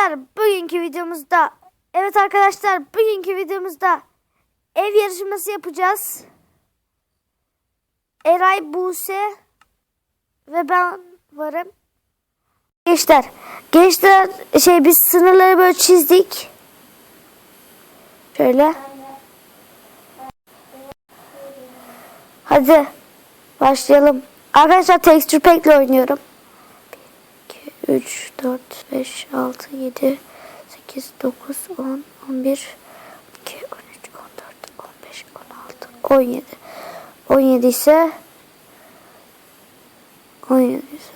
arkadaşlar bugünkü videomuzda Evet arkadaşlar bugünkü videomuzda ev yarışması yapacağız. Eray Buse ve ben varım. Gençler, gençler şey biz sınırları böyle çizdik. Şöyle. Hadi başlayalım. Arkadaşlar texture pack ile oynuyorum. 2, 3, 4, 5, 6, 7, 8, 9, 10, 11, 12, 13, 14, 15, 16, 17. 17 ise 17 ise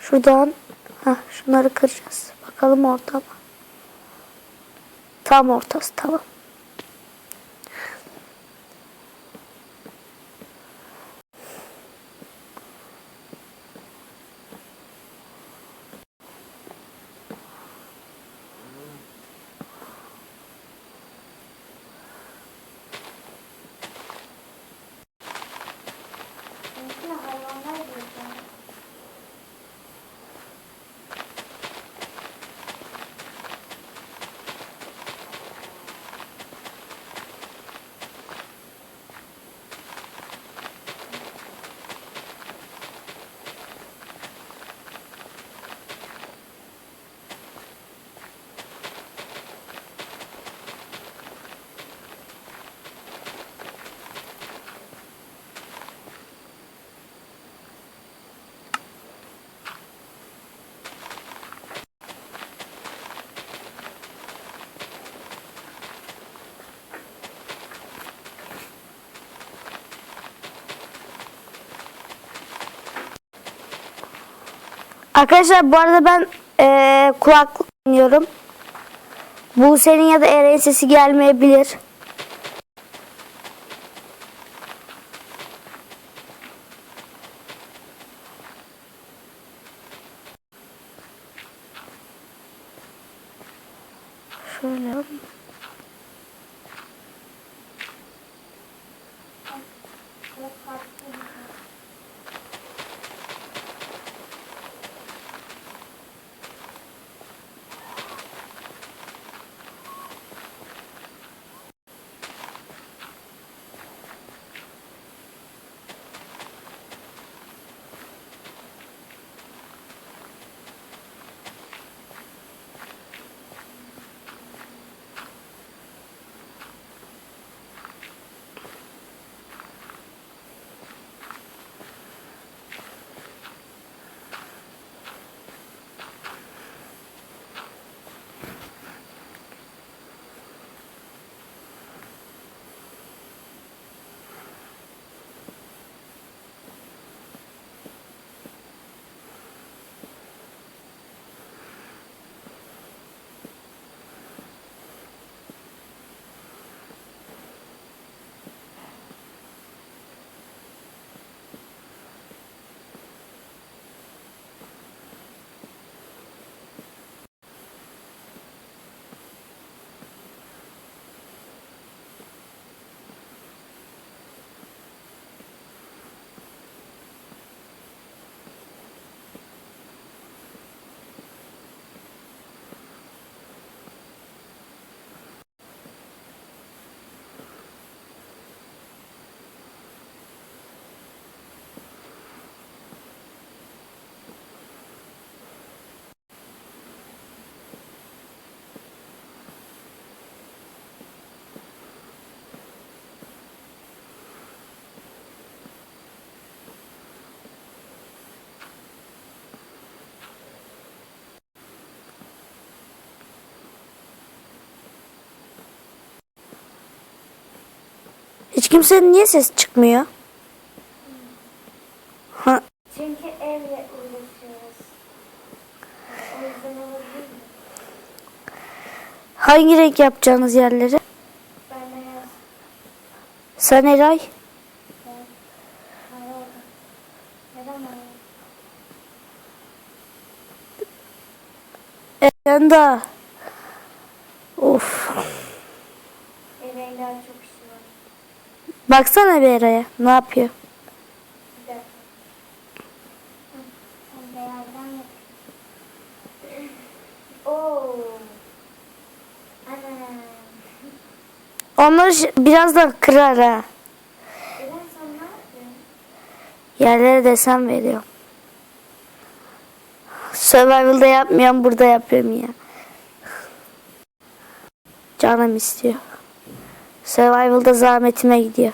Şuradan heh, şunları kıracağız. Bakalım orta? Tam ortası tamam. Arkadaşlar bu arada ben eee kulaklık dinliyorum. Bu senin ya da Eren sesi gelmeyebilir. Kimsenin niye ses çıkmıyor? Ha, Çünkü evle uğraşıyoruz. O yüzden olabilir mi? hangi renk yapacağınız yerleri? Ben. Sen Eray? Ben. Oldu. Neden bana? Eren Baksana Bera'ya ne yapıyor. Onları biraz da kırar ha. Yerlere desen veriyorum. Survival'da yapmayan burada yapıyorum ya. Canım istiyor. Survival'da zahmetime gidiyor.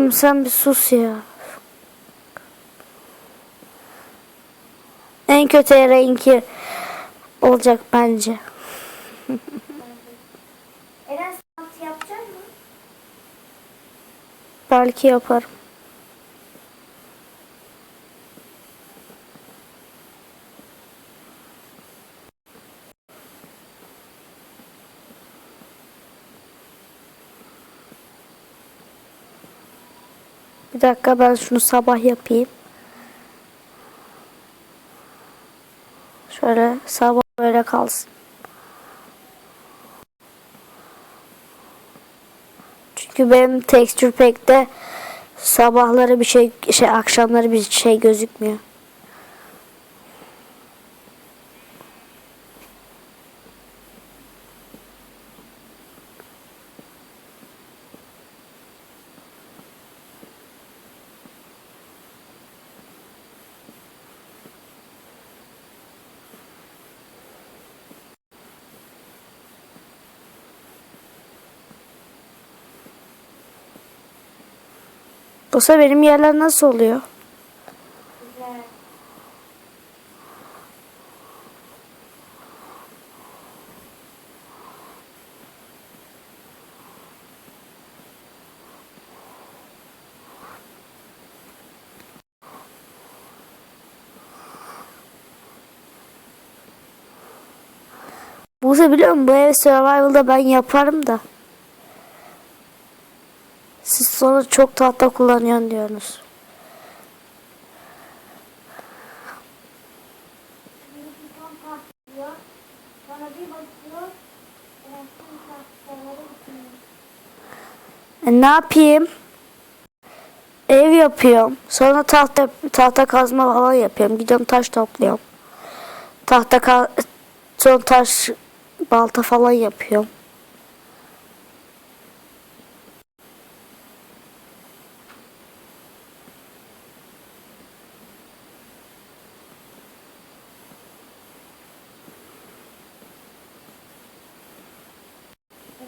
Oğlum sen bir sus ya. En kötü renki olacak bence. Eren sanat yapacak mı? Belki yaparım. Bir dakika ben şunu sabah yapayım. Şöyle sabah böyle kalsın. Çünkü benim texture pack'te sabahları bir şey şey akşamları bir şey gözükmüyor. Sefer benim yerler nasıl oluyor? Güzel. Buse biliyor musun? Bu ev survival'da ben yaparım da. Sonra çok tahta kullanıyorsun diyorsunuz. E, ne yapayım? Ev yapıyorum. Sonra tahta tahta kazma falan yapıyorum. Gidiyorum taş topluyorum. Tahta ka sonra taş balta falan yapıyorum.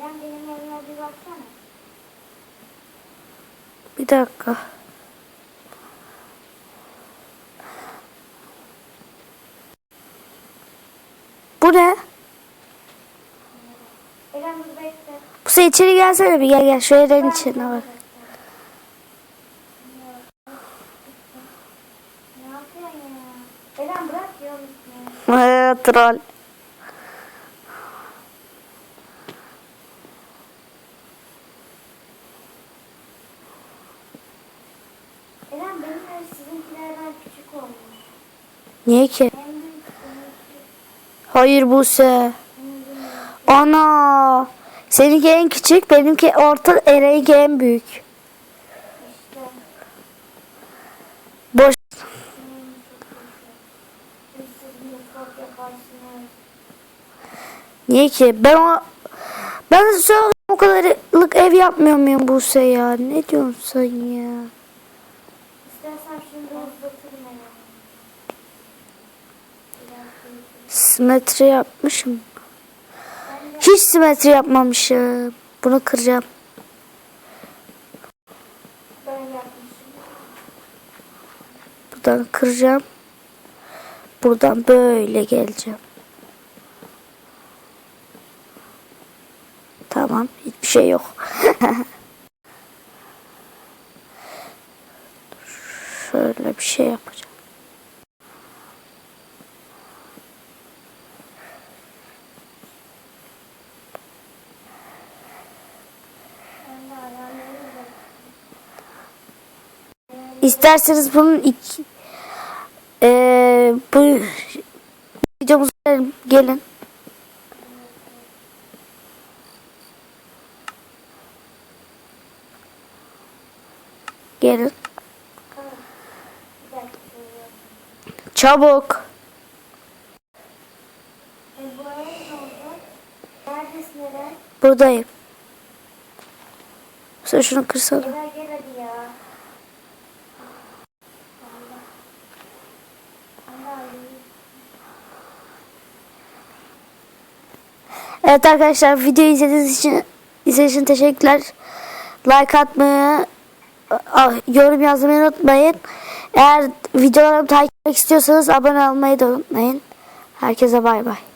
Eren benim evime bir baksana. Bir dakika. Bu ne? Bu sen içeri gelsene bir gel gel evin içine bak. Ne yapıyorsun ya? Eren bırak ya troll. Eren benim ev sizinkilerden küçük olmuş. Niye ki? Hayır Buse. Ana. Seninki en küçük, benimki orta, Eren'inki en büyük. İşte. Boş. Niye ki? Ben o ben sonra o kadarlık ev yapmıyor muyum Buse ya? Ne diyorsun sen ya? İstersen şimdi uzatırım Eren. Biraz büyük. Simetri yapmışım. Hiç simetri yapmamışım. Bunu kıracağım. Buradan kıracağım. Buradan böyle geleceğim. Tamam. Hiçbir şey yok. Şöyle bir şey yapacağım. İsterseniz bunun iki Ee, bu videomuzu. Gelin. Gelin. Çabuk. E? Buradayım. Sen şunu. Eren gel hadi ya. Evet arkadaşlar videoyu izlediğiniz için izlediğiniz için teşekkürler. Like atmayı, a- yorum yazmayı unutmayın. Eğer videolarımı takip etmek istiyorsanız abone olmayı da unutmayın. Herkese bay bay.